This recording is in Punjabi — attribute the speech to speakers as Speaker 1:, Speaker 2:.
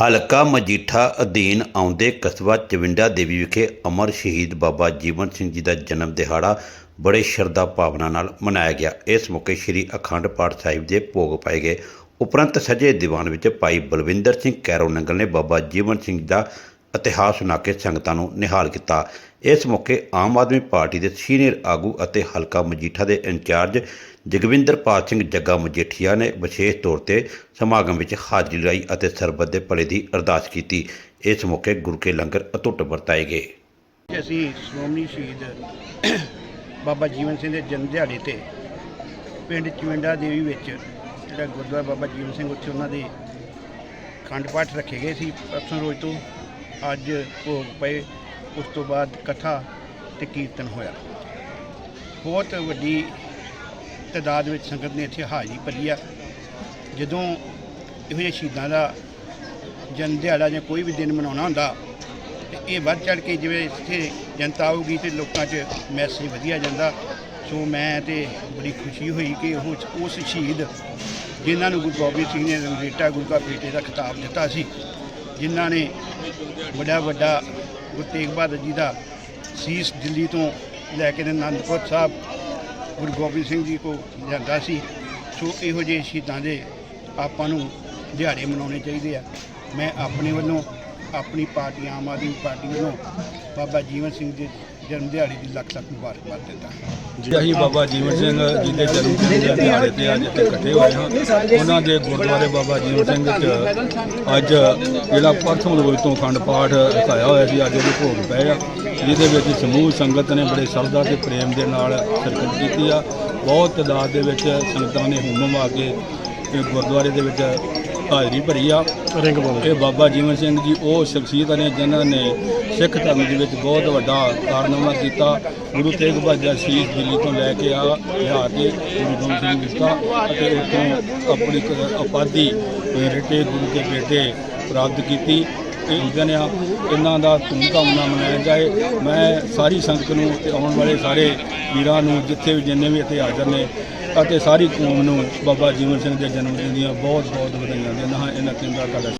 Speaker 1: ਹਲਕਾ ਮਜੀਠਾ ਅਧੀਨ ਆਉਂਦੇ ਕਸਬਾ ਚਵਿੰਡਾ ਦੇਵੀ ਵਿਖੇ ਅਮਰ ਸ਼ਹੀਦ ਬਾਬਾ ਜੀਵਨ ਸਿੰਘ ਜੀ ਦਾ ਜਨਮ ਦਿਹਾੜਾ ਬੜੇ ਸ਼ਰਧਾ ਭਾਵਨਾ ਨਾਲ ਮਨਾਇਆ ਗਿਆ। ਇਸ ਮੌਕੇ ਸ੍ਰੀ ਅਖੰਡ ਪਾਠ ਸਾਹਿਬ ਦੇ ਭੋਗ ਪਾਏ ਗਏ। ਉਪਰੰਤ ਸਜੇ ਦੀਵਾਨ ਵਿੱਚ ਭਾਈ ਬਲਵਿੰਦਰ ਸਿੰਘ ਕੈਰੋ ਨੰਗਲ ਨੇ ਬਾਬਾ ਜੀਵਨ ਸਿੰਘ ਦਾ ਇਤਿਹਾਸ ਸੁਣਾ ਕੇ ਸੰਗਤਾਂ ਨੂੰ ਨਿਹਾਲ ਕੀਤਾ। ਇਸ ਮੌਕੇ ਆਮ ਆਦਮੀ ਪਾਰਟੀ ਦੇ ਸੀਨੀਅਰ ਆਗੂ ਅਤੇ ਹਲਕਾ ਮਜੀਠਾ ਦੇ ਇੰਚਾਰਜ ਜਗਵਿੰਦਰਪਾਲ ਸਿੰਘ ਜੱਗਾ ਮਜੀਠੀਆ ਨੇ ਵਿਸ਼ੇਸ਼ ਤੌਰ ਤੇ ਸਮਾਗਮ ਵਿੱਚ ਹਾਜ਼ਰੀ ਲਾਈ ਅਤੇ ਸਰਬੱਤ ਦੇ ਭਲੇ ਦੀ ਅਰਦਾਸ ਕੀਤੀ। ਇਸ ਮੌਕੇ ਗੁਰੂ ਕੇ ਲੰਗਰ ਅਟੁੱਟ ਵਰਤਾਏ ਗਏ।
Speaker 2: ਅਸੀਂ ਸ਼੍ਰੋਮਣੀ ਸ਼ਹੀਦ ਬਾਬਾ ਜੀਵਨ ਸਿੰਘ ਦੇ ਜਨਮ ਦਿਹਾੜੇ ਤੇ ਪਿੰਡ ਚਵਿੰਡਾ ਦੇਵੀ ਵਿੱਚ ਜਿਹੜਾ ਗੁਰਦੁਆਰਾ ਬਾਬਾ ਜੀਵਨ ਸਿੰਘ ਉੱਥੇ ਉਹਨਾਂ ਦੇ ਖੰਡ ਪਾਠ ਰੱਖੇ ਗਏ ਸੀ। ਪਰਸੋਂ ਰੋਜ਼ ਤੋਂ ਅੱਜ ਭੋਗ ਪਏ, ਉਸ ਤੋਂ ਬਾਅਦ ਕਥਾ ਤੇ ਕੀਰਤਨ ਹੋਇਆ। ਬਹੁਤ ਵੱਡੀ ਤਾਦਾਦ ਵਿੱਚ ਸੰਗਤ ਨੇ ਇੱਥੇ ਹਾਜ਼ਰੀ ਭਰੀ ਆ। ਜਦੋਂ ਇਹੋ ਜਿਹੇ ਸ਼ਹੀਦਾਂ ਦਾ ਜਨਮ ਦਿਹਾੜਾ ਜਾਂ ਕੋਈ ਵੀ ਦਿਨ ਮਨਾਉਣਾ ਹੁੰਦਾ, ਤੇ ਇਹ ਵੱਧ ਚੜ ਕੇ ਜਿਵੇਂ ਇੱਥੇ ਜਨਤਾ ਆਊਗੀ ਤੇ ਲੋਕਾਂ 'ਚ ਮੈਸੇਜ ਵਧੀਆ ਜਾਂਦਾ। ਸੋ ਮੈਂ ਤੇ ਬੜੀ ਖੁਸ਼ੀ ਹੋਈ ਕਿ ਉਹ ਉਸ ਸ਼ਹੀਦ ਜਿਨ੍ਹਾਂ ਨੂੰ ਗੁਰੂ ਗੋਬਿੰਦ ਸਿੰਘ ਨੇ ਰੰਗੇਟਾ ਗੁਰੂ ਕਾ ਬੇਟੇ ਦਾ ਖਿਤਾਬ ਦਿੱਤਾ ਸੀ। ਜਿਨ੍ਹਾਂ ਨੇ ਵੱਡਾ ਵੱਡਾ ਗੁਰੂ ਤੇਗ ਬਹਾਦਰ ਜੀ ਦਾ ਸੀਸ ਦਿੱਲੀ ਤੋਂ ਲੈ ਕੇ ਅਨੰਦਪੁਰ ਸਾਹਿਬ, ਗੁਰੂ ਗੋਬਿੰਦ ਸਿੰਘ ਜੀ ਕੋ ਲਿਆਂਦਾ ਸੀ। ਸੋ ਇਹੋ ਜਿਹੇ ਸ਼ਹੀਦਾਂ ਦੇ ਆਪਾਂ ਨੂੰ ਦਿਹਾੜੇ ਮਨਾਉਣੇ ਚਾਹੀਦੇ ਆ। ਮੈਂ ਆਪਣੇ ਵੱਲੋਂ ਆਪਣੀ ਪਾਰਟੀ, ਆਮ ਆਦਮੀ ਪਾਰਟੀ ਵੱਲੋਂ ਬਾਬਾ ਜੀਵਨ ਸਿੰਘ ਜੀ ਜਨਮ ਦਿਹਾੜੇ ਦੀ ਲੱਖ ਲੱਖ ਮੁਬਾਰਕਬਾਦ ਦਿੰਦਾ
Speaker 3: ਜੀ, ਅਸੀਂ ਬਾਬਾ ਜੀਵਨ ਸਿੰਘ ਜੀ ਦੇ ਜਨਮ ਦਿਨ ਦਿਹਾੜੇ ਤੇ ਅੱਜ ਇੱਥੇ ਇਕੱਠੇ ਹੋਏ ਹਾਂ। ਉਹਨਾਂ ਦੇ ਗੁਰਦੁਆਰੇ ਬਾਬਾ ਜੀਵਨ ਸਿੰਘ ਚ ਅੱਜ ਜਿਹੜਾ ਪ੍ਰਥਮ ਰੋਜ਼ ਤੋਂ ਅਖੰਡ ਪਾਠ ਰਖਾਇਆ ਹੋਇਆ ਸੀ, ਅੱਜ ਉਹਦੇ ਭੋਗ ਪਏ ਆ। ਜਿਹਦੇ ਵਿੱਚ ਸਮੂਹ ਸੰਗਤ ਨੇ ਬੜੇ ਸ਼ਰਧਾ ਤੇ ਪ੍ਰੇਮ ਦੇ ਨਾਲ ਸ਼ਿਰਕਤ ਕੀਤੀ ਆ। ਬਹੁਤ ਤਾਦਾਦ ਦੇ ਵਿੱਚ ਸੰਗਤਾਂ ਨੇ ਹੁਮਮ ਆ ਕੇ ਗੁਰਦੁਆਰੇ ਦੇ ਵਿੱਚ ਹਾਜ਼ਰੀ ਭਰੀ ਆ। ਇਹ ਬਾਬਾ ਜੀਵਨ ਸਿੰਘ ਜੀ ਉਹ ਸ਼ਖਸੀਅਤ ਨੇ ਜਿਨ੍ਹਾਂ ਨੇ ਸਿੱਖ ਧਰਮ ਦੇ ਵਿੱਚ ਬਹੁਤ ਵੱਡਾ ਕਾਰਨਾਮਾ ਕੀਤਾ। ਗੁਰੂ ਤੇਗ ਬਹਾਦਰ ਸ਼ਹੀਦ ਦਿੱਲੀ ਤੋਂ ਲੈ ਕੇ ਆ ਲਿਆ ਕੇ ਗੁਰੂ ਗੋਬਿੰਦ ਸਿੰਘ ਦਿੱਤਾ ਅਤੇ ਉੱਥੋਂ ਆਪਣੀ ਉਪਾਧੀ ਰਿਟੇ ਗੁਰੂ ਕੇ ਬੇਟੇ ਪ੍ਰਾਪਤ ਕੀਤੀ। ਇਹ ਦਿਨ ਆ ਇਹਨਾਂ ਦਾ ਧੂਮਧਾਮ ਨਾਲ ਮਨਾਇਆ ਜਾਏ। ਮੈਂ ਸਾਰੀ ਸੰਗਤ ਨੂੰ ਤੇ ਆਉਣ ਵਾਲੇ ਸਾਰੇ ਵੀਰਾਂ ਨੂੰ, ਜਿੱਥੇ ਵੀ ਜਿੰਨੇ ਵੀ ਇੱਥੇ ਹਾਜ਼ਰ ਨੇ ਅਤੇ ਸਾਰੀ ਕੌਮ ਨੂੰ, ਬਾਬਾ ਜੀਵਨ ਸਿੰਘ ਦੇ ਜਨਮ ਦਿਨ ਦੀਆਂ ਬਹੁਤ ਬਹੁਤ ਵਧਾਈਆਂ ਦਿੰਦਾ ਹਾਂ। ਇਹਨਾਂ ਤਿੰਨਾਂ ਦਾ